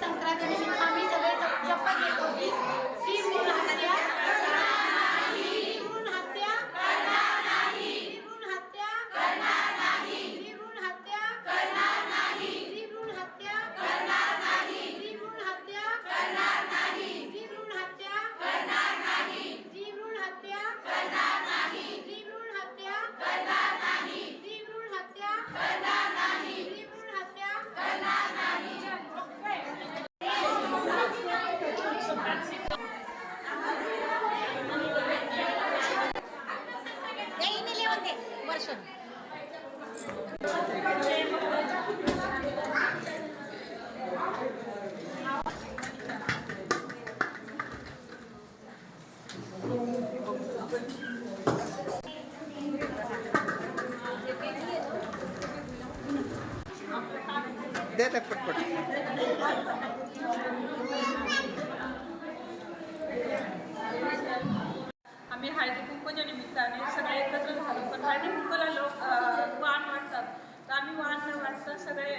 Sankranti Luister. Dat दे पट हळदी निमित्ताने सगळे एकत्र झालो. पण आणि कुंकूला लोक वाण वाटतात तर आम्ही वाण न वाटता सगळे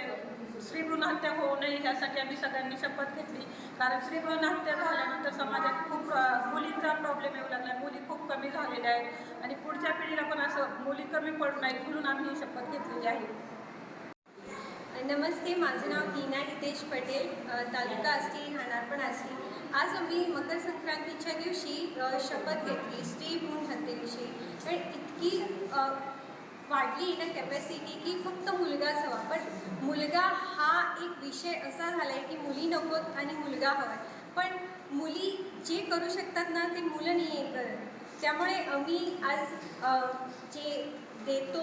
श्रीभ्रूण होऊ नये यासाठी आम्ही सगळ्यांनी शपथ घेतली. कारण श्रीभ्रूण झाल्यानंतर समाजात खूप मुलींचा प्रॉब्लेम येऊ लागला. मुली खूप कमी झालेल्या आहेत. आणि पुढच्या पिढीला पण असं मुली कमी पडू नाहीत म्हणून आम्ही ही शपथ घेतलेली आहे. नमस्ते माझं नाव टीना हितेश पटेल. तालुका आष्टी राहणार पण असली आज आम्ही मकर संक्रांतीच्या दिवशी शपथ घेतली स्त्री भ्रूण हत्येविषयी पण इतकी अ, वाढली ना कॅपॅसिटी की फक्त मुलगाच हवा पण मुलगा हा एक विषय असा झाला आहे की मुली नकोत आणि मुलगा हवा. पण मुली जे करू शकतात ना ते मुलं नाही आहे करत. त्यामुळे आम्ही आज जे देतो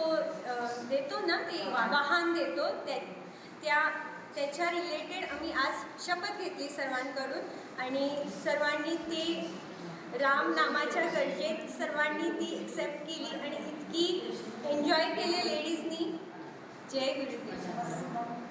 देतो ना ते वाहन देतो त्या त्या त्याच्या रिलेटेड आम्ही आज शपथ घेतली सर्वांकडून. आणि सर्वांनी ते राम नामाच्या गरजेत सर्वांनी ती एक्सेप्ट केली आणि इतकी एन्जॉय केली लेडीजनी. जय गुरुदेव.